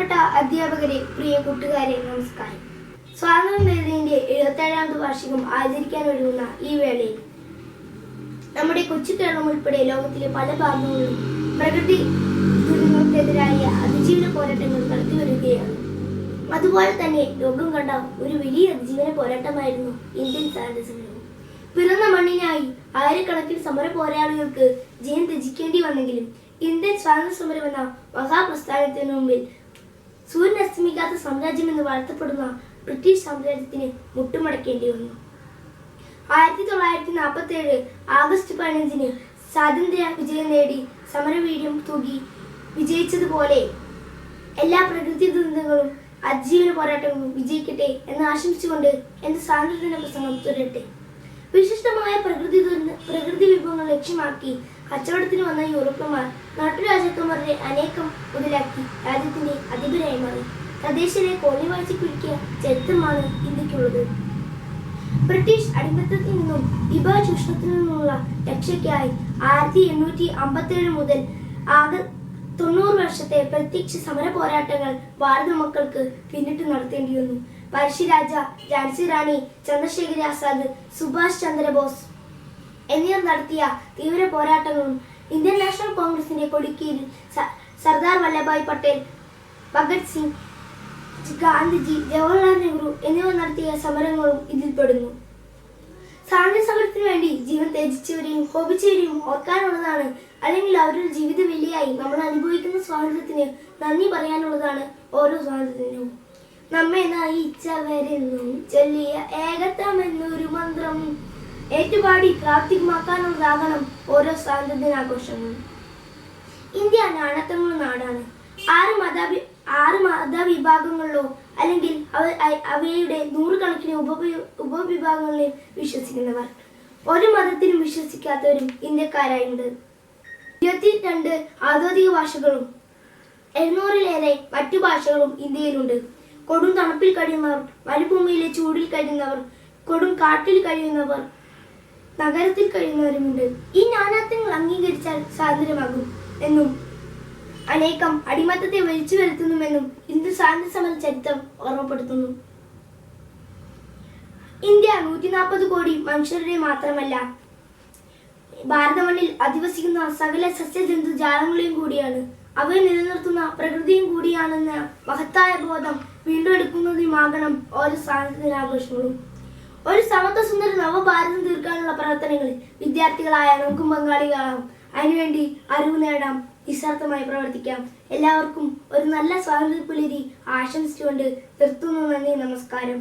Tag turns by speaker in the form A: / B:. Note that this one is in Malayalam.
A: പ്രിയപ്പെട്ട അധ്യാപകരെ പ്രിയ കൂട്ടുകാരെ നമസ്കാരം. സ്വാതന്ത്ര്യദിനത്തിന്റെ എഴുപത്തേഴാമത് വാർഷികം ആചരിക്കാൻ ഒരുങ്ങുന്ന ഈ വേളയിൽ നമ്മുടെ കൊച്ചു കേരളം ഉൾപ്പെടെ ലോകത്തിലെ പല ഭാഗങ്ങളിലും പ്രകൃതി ദുരന്തത്തിനെതിരായ അതിജീവന പോരാട്ടങ്ങൾ നടത്തി വരികയാണ്. അതുപോലെ തന്നെ ലോകം കണ്ട ഒരു വലിയ അതിജീവന പോരാട്ടമായിരുന്നു ഇന്ത്യൻ സ്വാതന്ത്ര്യ സമരം. പിറന്ന മണ്ണിനായി ആയിരക്കണക്കിന് സമര പോരാളികൾക്ക് ജയം ത്യജിക്കേണ്ടി വന്നെങ്കിലും ഇന്ത്യൻ സ്വാതന്ത്ര്യ സമരം എന്ന മഹാപ്രസ്ഥാനത്തിന് മുമ്പിൽ സൂര്യൻ അസ്തമിക്കാത്ത സാമ്രാജ്യം എന്ന് വാഴ്ത്തപ്പെടുന്ന ബ്രിട്ടീഷ് സാമ്രാജ്യത്തിന് മുട്ടുമടക്കേണ്ടി വന്നു. ആയിരത്തി തൊള്ളായിരത്തി നാൽപ്പത്തി ഏഴ് ആഗസ്റ്റ് പതിനഞ്ചിന് സ്വാതന്ത്ര്യ വിജയം നേടി സമരവീര്യം തൂകി വിജയിച്ചതുപോലെ എല്ലാ പ്രകൃതി ദുരന്തങ്ങളും അതിജീവന പോരാട്ടങ്ങളും വിജയിക്കട്ടെ എന്ന് ആശംസിച്ചുകൊണ്ട് എന്റെ സ്വാതന്ത്ര്യദിന പ്രസംഗം തുടരട്ടെ. വിശിഷ്ടമായ പ്രകൃതി പ്രകൃതി വിഭവങ്ങൾ ലക്ഷ്യമാക്കി കച്ചവടത്തിന് വന്ന യൂറോപ്യന്മാർ നാട്ടുരാജാക്കന്മാരുടെ അനേകം മുതലാക്കി രാജ്യത്തിന്റെ അധിപരായി മാറി. തദ്ദേശീയരെ കോളിവാഴ്ച കുഴിക്കിയ ചരിത്രമാണ് ഇന്ത്യക്കുള്ളത് ബ്രിട്ടീഷ് അടിമത്തത്തിൽ നിന്നും വിഭവ ചൂഷണത്തിൽ നിന്നുള്ള രക്ഷയ്ക്കായി ആയിരത്തി എണ്ണൂറ്റി അമ്പത്തിയേഴ് മുതൽ ആകെ തൊണ്ണൂറ് വർഷത്തെ പ്രത്യക്ഷ സമര പോരാട്ടങ്ങൾ ഭാരത മക്കൾക്ക് പിന്നിട്ട് നടത്തേണ്ടി വന്നു പഴശ്ശിരാജ ഝാൻസി റാണി ചന്ദ്രശേഖര ആസാദ് സുഭാഷ് ചന്ദ്രബോസ് എന്നിവർ നടത്തിയ തീവ്ര പോരാട്ടങ്ങളും ഇന്ത്യൻ നാഷണൽ കോൺഗ്രസിന്റെ കൊടിക്കീഴിൽ സർദാർ വല്ലഭായ് പട്ടേൽ ഭഗത് സിംഗ് ഗാന്ധിജി ജവഹർലാൽ നെഹ്റു എന്നിവർ നടത്തിയ സമരങ്ങളും ഇതിൽപ്പെടുന്നു സ്വാതന്ത്ര്യ സമരത്തിന് വേണ്ടി ജീവൻ ത്യജിച്ചവരെയും കോപിച്ചവരെയും ഓർക്കാനുള്ളതാണ് അല്ലെങ്കിൽ അവരുടെ ജീവിത വിലയായി നമ്മൾ അനുഭവിക്കുന്ന സ്വാതന്ത്ര്യത്തിന് നന്ദി പറയാനുള്ളതാണ് ഓരോ സ്വാതന്ത്ര്യത്തിനും. നമ്മെ നയിച്ചവരെന്നും ചൊല്ലിയ ഏകത്വമെന്നൊരു മന്ത്രം. ഏറ്റുപാടി പ്രാപ്തികമാക്കാനുള്ളതാകണം ഓരോ സ്വാതന്ത്ര്യദിനാഘോഷങ്ങളും. ഇന്ത്യ നാണത്തങ്ങളുടെ നാടാണ്. ആറ് മതാഭി ആറ് മതവിഭാഗങ്ങളിലോ അല്ലെങ്കിൽ അവ അവയുടെ നൂറുകണക്കിന് ഉപ ഉപവിഭാഗങ്ങളിൽ വിശ്വസിക്കുന്നവർ. ഒരു മതത്തിനും വിശ്വസിക്കാത്തവരും ഇന്ത്യക്കാരായുണ്ട്. ഇരുപത്തിരണ്ട് ഔദ്യോഗിക ഭാഷകളും എഴുന്നൂറിലേറെ മറ്റു ഭാഷകളും ഇന്ത്യയിലുണ്ട്. കൊടും തണുപ്പിൽ കഴിയുന്നവർ മരുഭൂമിയിലെ ചൂടിൽ കഴിയുന്നവർ കൊടും കാട്ടിൽ കഴിയുന്നവർ നഗരത്തിൽ കഴിയുന്നവരുമുണ്ട്. ഈ നാനാത്വങ്ങൾ അംഗീകരിച്ചാൽ സ്വാതന്ത്ര്യമാകും എന്നും അനേകം അടിമത്തത്തെ വലിച്ചു വരുത്തുന്നുവെന്നും ഹിന്ദു സ്വാതന്ത്ര്യ സമര ചരിത്രം ഓർമ്മപ്പെടുത്തുന്നു. ഇന്ത്യ നൂറ്റി നാൽപ്പത് കോടി മനുഷ്യരുടെ മാത്രമല്ല. ഭാരത മണ്ണിൽ അധിവസിക്കുന്ന സകല സസ്യജന്തു ജാലങ്ങളെയും കൂടിയാണ്. അവയെ നിലനിർത്തുന്ന പ്രകൃതിയും കൂടിയാണെന്ന മഹത്തായ ബോധം വീണ്ടെടുക്കുന്നതിനുമാകണം ഓരോ സ്വാതന്ത്ര്യദിനാഘോഷങ്ങളും ഒരു സമത്വ സുന്ദര നവഭാരതം തീർക്കാനുള്ള പ്രവർത്തനങ്ങളിൽ വിദ്യാർത്ഥികളായ നമുക്കും പങ്കാളികളാകും. അതിനുവേണ്ടി അറിവ് നേടാം നിസ്വാർത്ഥമായി പ്രവർത്തിക്കാം. എല്ലാവർക്കും ഒരു നല്ല സ്വാതന്ത്ര്യ പുലരി ആശംസിച്ചുകൊണ്ട് നിർത്തുന്നു നന്ദി നമസ്കാരം.